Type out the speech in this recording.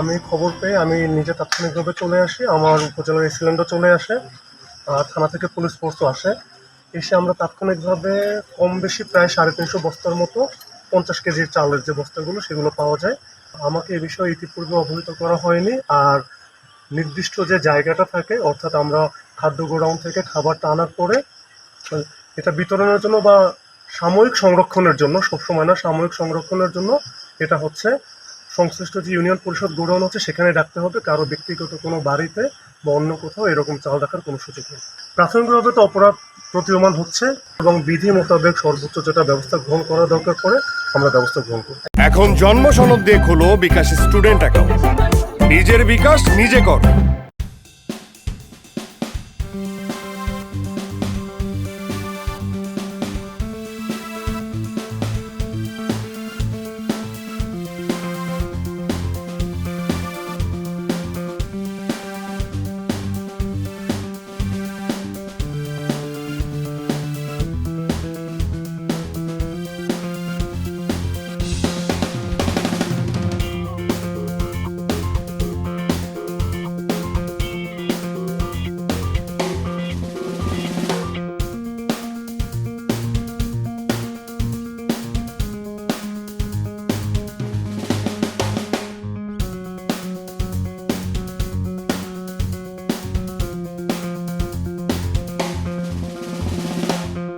আমি খবর পেয়ে আমি নিজে তাৎক্ষণিকভাবে চলে আসি, আমার উপজেলার এসিলেন্ডও চলে আসে থানা থেকে পুলিশ ফোর্সও আসে। এসে আমরা তাৎক্ষণিকভাবে কম বেশি প্রায় সাড়ে তিনশো বস্তার মতো পঞ্চাশ কেজির চালের যে বস্তাগুলো সেগুলো পাওয়া যায়। আমাকে এ বিষয়ে ইতিপূর্বে অবহিত করা হয়নি, আর নির্দিষ্ট যে জায়গাটা থাকে, অর্থাৎ আমরা খাদ্য গোডাউন থেকে খাবারটা আনার পরে, এটা বিতরণের জন্য বা সাময়িক সংরক্ষণের জন্য, সবসময় না, সাময়িক সংরক্ষণের জন্য এটা হচ্ছে সংশ্লিষ্ট যে ইউনিয়ন পরিষদ গোডাউন আছে, সেখানে রাখতে হবে। কারও ব্যক্তিগত কোনো বাড়িতে বা অন্য কোথাও এরকম চাল রাখার কোনো সুযোগ নেই। প্রাথমিকভাবে তো অপরাধ প্রতীয়মান হচ্ছে এবং বিধি মোতাবেক সর্বোচ্চ যেটা ব্যবস্থা গ্রহণ করা দরকার পড়ে, আমরা ব্যবস্থা গ্রহণ করি এখন জন্ম সনদ দিয়ে খুলো বিকাশ স্টুডেন্ট অ্যাকাউন্ট। নিজের বিকাশ নিজে কর।